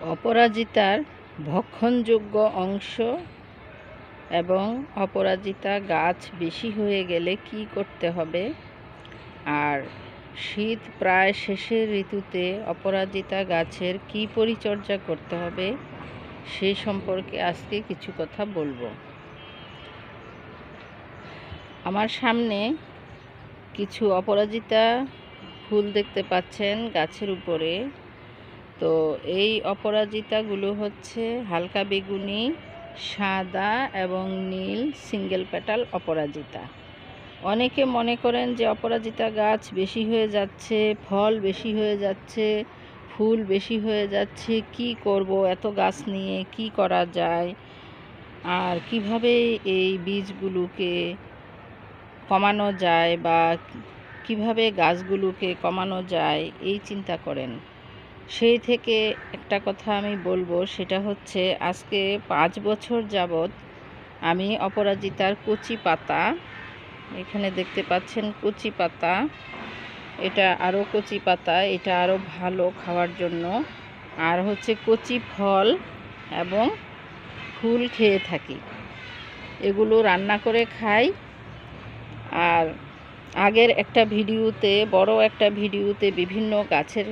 অপরাজিতার ভক্ষণযোগ্য অংশ এবং অপরাজিতা গাছ বেশি হয়ে গেলে কি করতে হবে? আর শীত প্রায় শেষের ঋতুতে অপরাজিতা গাছের কি পরিচর্যা করতে হবে? সে সম্পর্কে আজকে কিছু কথা বলব। আমার সামনে কিছু অপরাজিতা ফুল দেখতে পাচ্ছেন গাছের উপরে। তো এই অপরাজিতাগুলো হচ্ছে হালকা বেগুনি, সাদা এবং নীল সিঙ্গেল পেটাল অপরাজিতা। অনেকে মনে করেন যে অপরাজিতা গাছ বেশি হয়ে যাচ্ছে, ফল বেশি হয়ে যাচ্ছে, ফুল বেশি হয়ে যাচ্ছে, কি করব এত গাছ নিয়ে, কি করা যায়? আর কীভাবে এই বীজগুলোকে কমানো যায় বা কীভাবে গাছগুলোকে কমানো যায়, এই চিন্তা করেন। সেই থেকে একটা কথা আমি বলব, সেটা হচ্ছে আজকে পাঁচ বছর যাবৎ আমি অপরাজিতার কচি পাতা, এখানে দেখতে পাচ্ছেন কুচি পাতা, এটা আরও কচি পাতা, এটা আরও ভালো খাওয়ার জন্য, আর হচ্ছে কচি ফল এবং ফুল খেয়ে থাকি। এগুলো রান্না করে খাই, আর আগের একটা ভিডিওতে, বড় একটা ভিডিওতে বিভিন্ন গাছের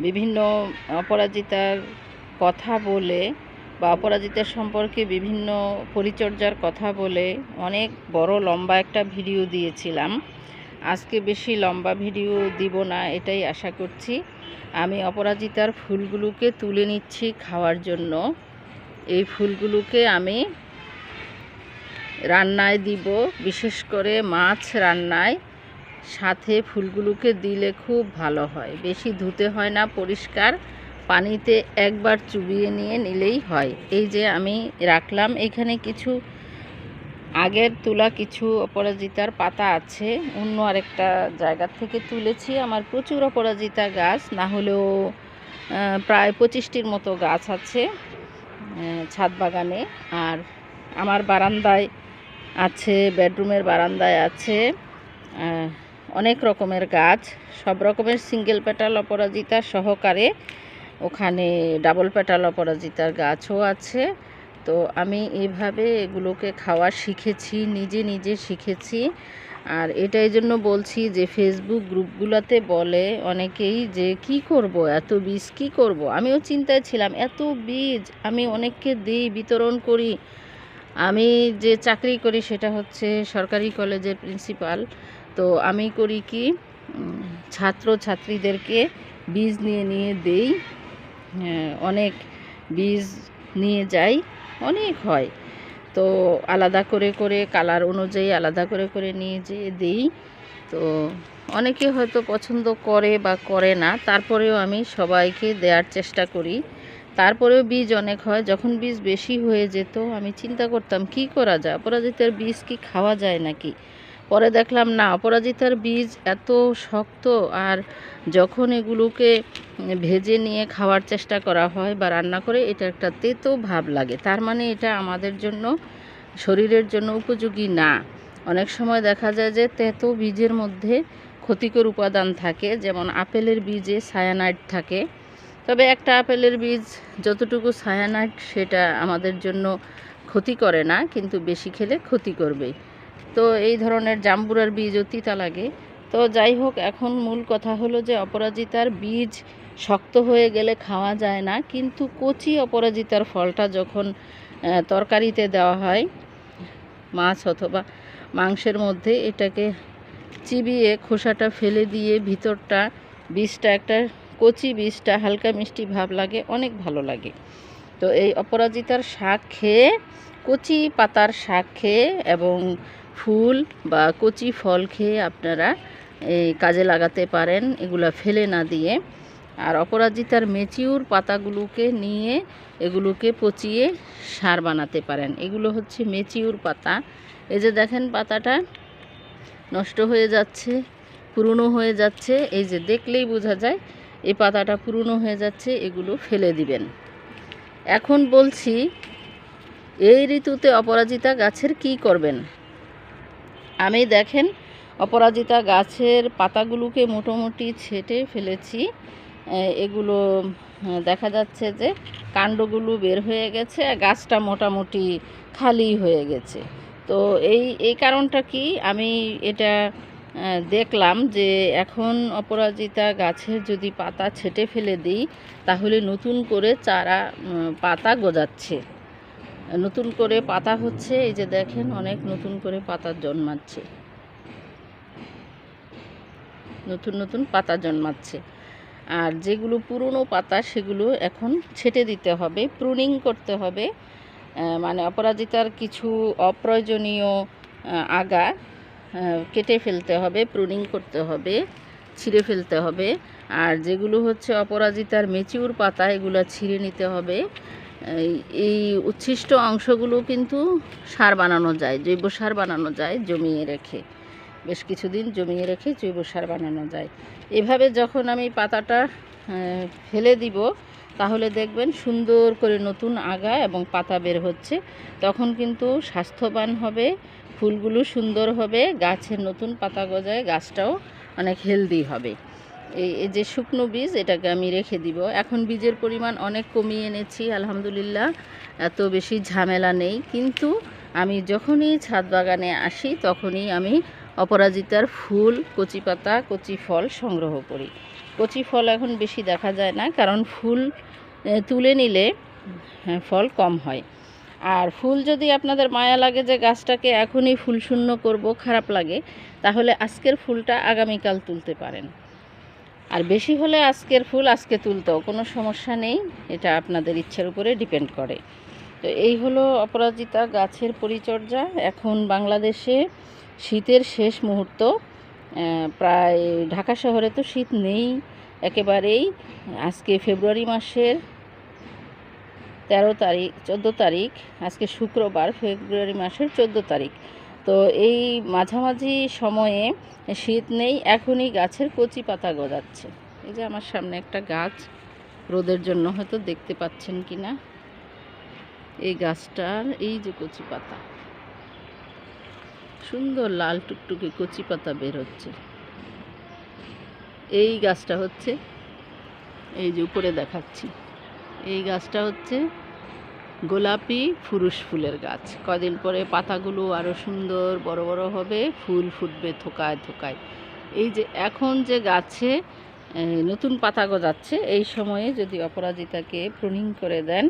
বিভিন্ন অপরাজিতার কথা বলে বা অপরাজিতার সম্পর্কে বিভিন্ন পরিচর্যার কথা বলে অনেক বড় লম্বা একটা ভিডিও দিয়েছিলাম। আজকে বেশি লম্বা ভিডিও দিব না, এটাই আশা করছি। আমি অপরাজিতার ফুলগুলোকে তুলে নিচ্ছি খাওয়ার জন্য। এই ফুলগুলোকে আমি রান্নায় দিব, বিশেষ করে মাছ রান্নায়। সাথে ফুলগুলোকে দিলে খুব ভালো হয়। বেশি ধুতে হয় না, পরিষ্কার। পানিতে একবার চুবিয়ে নিয়ে নিলেই হয়। এই যে আমি রাখলাম, এখানে কিছু আগের তোলা, কিছু অপরাজিতার পাতা আছে। অন্য আরেকটা জায়গার থেকে তুলেছি। আমার প্রচুর অপরাজিতা গাছ, না হলেও প্রায় পঁচিশটির মতো গাছ আছে ছাদ বাগানে। আর আমার বারান্দায় আছে, বেডরুমের বারান্দায় আছে অনেক রকমের গাছ, সব রকমের সিঙ্গেল পেটাল অপরাজিতা সহকারে ওখানে ডাবল পেটাল অপরাজিতার গাছও আছে। তো আমি এইভাবে এগুলোকে খাওয়া শিখেছি, নিজে নিজে শিখেছি। আর এটা এই জন্য বলছি যে ফেসবুক গ্রুপগুলোতে বলে অনেকেই যে, কি করব? এত বীজ কি করব? আমিও চিন্তায় ছিলাম, এত বীজ আমি অনেককে দিই, বিতরণ করি। আমি যে চাকরি করি সেটা হচ্ছে সরকারি কলেজের প্রিন্সিপাল তো আমি করি কি ছাত্র ছাত্রীদেরকে বীজ নিয়ে নিয়ে দেই হ্যাঁ, অনেক বীজ নিয়ে যাই অনেক হয়। তো আলাদা করে করে কালার অনুযায়ী আলাদা করে করে নিয়ে যেয়ে দিই। তো অনেকে হয়তো পছন্দ করে বা করে না তারপরেও আমি সবাইকে দেওয়ার চেষ্টা করি। তারপরেও বীজ অনেক হয় যখন বীজ বেশি হয়ে যেত আমি চিন্তা করতাম কি করা যায়? অপরাজিতার বীজ কি খাওয়া যায় নাকি? পরে দেখলাম না, অপরাজিতার বীজ এত শক্ত আর যখন এগুলোকে ভেজে নিয়ে খাওয়ার চেষ্টা করা হয় বা রান্না করে, এটা একটা তেতো ভাব লাগে। তার মানে এটা আমাদের জন্য, শরীরের জন্য উপযোগী না। অনেক সময় দেখা যায় যে তেতো বীজের মধ্যে ক্ষতিকর উপাদান থাকে, যেমন আপেলের বীজে সায়ানাইড থাকে। তবে একটা আপেলের বীজ যতটুকু সায়ানাইড, সেটা আমাদের জন্য ক্ষতি করে না, কিন্তু বেশি খেলে ক্ষতি করবে তো এই ধরনের জাম্বুরার বীজও তিতা লাগে। তো যাই হোক, এখন মূল কথা হলো যে অপরাজিতার বীজ শক্ত হয়ে গেলে খাওয়া যায় না, কিন্তু কচি অপরাজিতার ফলটা যখন তরকারিতে দেওয়া হয়, মাছ অথবা মাংসের মধ্যে, এটাকে চিবিয়ে খোসাটা ফেলে দিয়ে ভিতরটা বীজটা, একটা কচি বীজটা, হালকা মিষ্টি ভাব লাগে, অনেক ভালো লাগে। তো এই অপরাজিতার শাক খেয়ে, কচি পাতার শাক খেয়ে এবং ফুল বা কচি ফল খেয়ে আপনারা কাজে লাগাতে পারেন, এগুলা ফেলে না দিয়ে। আর অপরাজিতার মেচিউর পাতাগুলোকে নিয়ে এগুলোকে পচিয়ে সার বানাতে পারেন। এগুলো হচ্ছে মেচিউর পাতা। এই যে দেখেন পাতাটা নষ্ট হয়ে যাচ্ছে, পুরনো হয়ে যাচ্ছে। এই যে দেখলেই বোঝা যায়, এই পাতাটা পুরনো হয়ে যাচ্ছে, এগুলো ফেলে দিবেন। এখন বলছি, এই ঋতুতে অপরাজিতা গাছের কি করবেন? আমি দেখেন, অপরাজিতা গাছের পাতাগুলোকে মোটামুটি ছেটে ফেলেছি। এগুলো দেখা যাচ্ছে যে কাণ্ডগুলো বের হয়ে গেছে, আর গাছটা মোটামুটি খালি হয়ে গেছে। তো এই এই কারণটা কি? আমি এটা দেখলাম যে এখন অপরাজিতা গাছের যদি পাতা ছেটে ফেলে দিই, তাহলে নতুন করে চারা পাতা গজাচ্ছে। নতুন করে পাতা হচ্ছে, এই যে দেখেন অনেক নতুন করে পাতা জন্মাচ্ছে। নতুন নতুন পাতা জন্মাচ্ছে। আর যেগুলো পুরনো পাতা, সেগুলো এখন ছেটে দিতে হবে প্রুনিং করতে হবে। মানে অপরাজিতার কিছু অপ্রয়োজনীয় আগা কেটে ফেলতে হবে প্রুনিং করতে হবে, ছিঁড়ে ফেলতে হবে। আর যেগুলো হচ্ছে অপরাজিতার মেচিউর পাতা, এগুলো ছিঁড়ে নিতে হবে। এই- উচ্ছিষ্ট অংশগুলো কিন্তু সার বানানো যায়, জৈব সার বানানো যায় জমিয়ে রেখে। বেশ কিছুদিন জমিয়ে রেখে জৈব সার বানানো যায়। এভাবে যখন আমি পাতাটা ফেলে দিব, তাহলে দেখবেন সুন্দর করে নতুন আগা এবং পাতা বের হচ্ছে। তখন কিন্তু স্বাস্থ্যবান হবে, ফুলগুলো সুন্দর হবে, গাছের নতুন পাতা গজায় গাছটাও অনেক হেলদি হবে। এই যে শুকনো বীজ, এটাকে আমি রেখে দিব। এখন বীজের পরিমাণ অনেক কমিয়ে এনেছি, আলহামদুলিল্লাহ। এত বেশি ঝামেলা নেই। কিন্তু আমি যখনই ছাদ বাগানে আসি, তখনই আমি অপরাজিতার ফুল, কচি পাতা, কচি ফল সংগ্রহ করি। কচি ফল এখন বেশি দেখা যায় না, কারণ ফুল তুলে নিলে ফল কম হয়। আর ফুল যদি আপনাদের মায়া লাগে যে গাছটাকে এখনই ফুল শূন্য করব, খারাপ লাগে, তাহলে আজকের ফুলটা আগামীকাল তুলতে পারেন। আর বেশি হলে আজকের ফুল আজকে তুলতেও কোনো সমস্যা নেই, এটা আপনাদের ইচ্ছের উপরে ডিপেন্ড করে। তো এই হলো অপরাজিতা গাছের পরিচর্যা। এখন বাংলাদেশে শীতের শেষ মুহূর্ত প্রায় ঢাকা শহরে তো শীত নেই একেবারেই। আজকে ফেব্রুয়ারি মাসের তেরো তারিখ, চোদ্দ তারিখ, আজকে শুক্রবার, ফেব্রুয়ারি মাসের চোদ্দ তারিখ। তো এই মাঝামাঝি সময়ে শীত নেই, এখনই গাছের কচি পাতা গজাচ্ছে। এই যে আমার সামনে একটা গাছ, রোদের জন্য হয়তো দেখতে পাচ্ছেন কি না এই গাছটার এই যে কচি পাতা, সুন্দর লাল টুকটুকে কচি পাতা বের হচ্ছে। এই গাছটা হচ্ছে, এই যে উপরে দেখাচ্ছি, এই গাছটা হচ্ছে গোলাপি ফুরুষ ফুলের গাছ। কদিন পরে পাতাগুলো আরও সুন্দর বড় বড় হবে, ফুল ফুটবে থোকায় থোকায়। এই যে এখন যে গাছে নতুন পাতা গজাচ্ছে, এই সময়ে যদি অপরাজিতাকে প্রুনিং করে দেন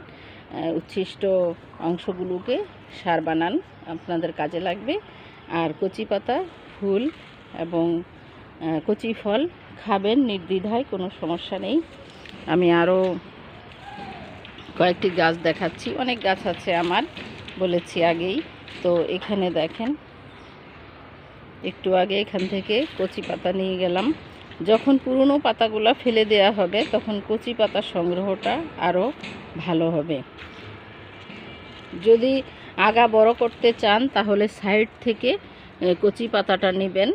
উচ্ছিষ্ট অংশগুলোকে সার বানান, আপনাদের কাজে লাগবে। আর কচি পাতা, ফুল এবং কচি ফল খাবেন, নির্দ্বিধায় কোনো সমস্যা নেই। আমি আরও কয়েকটি গাছ দেখাচ্ছি। অনেক গাছ আছে আমার, বলেছি আগেই। তো এখানে দেখেন, একটু আগে এখান থেকে কচি পাতা নিয়ে গেলাম। যখন পুরনো পাতাগুলো ফেলে দেওয়া হবে, তখন কচি পাতা সংগ্রহটা আরও ভালো হবে। যদি আগা বড় করতে চান, তাহলে সাইড থেকে কচি পাতাটা নেবেন।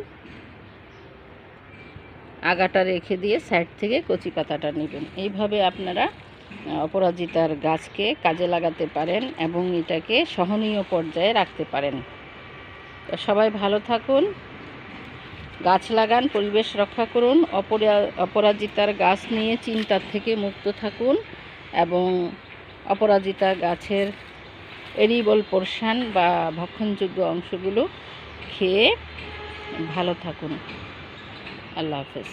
আগাটা রেখে দিয়ে সাইড থেকে কচি পাতাটা নেবেন। এইভাবে আপনারা অপরাজিতার গাছকে কাজে লাগাতে পারেন এবং এটাকে সহনীয় পর্যায়ে রাখতে পারেন। সবাই ভালো থাকুন, গাছ লাগান, পরিবেশ রক্ষা করুন, অপরা, অপরাজিতার গাছ নিয়ে চিন্তার থেকে মুক্ত থাকুন এবং অপরাজিতা গাছের এরিবল পোর্শন বা ভক্ষণযোগ্য অংশগুলো খেয়ে ভালো থাকুন। আল্লাহ হাফেজ।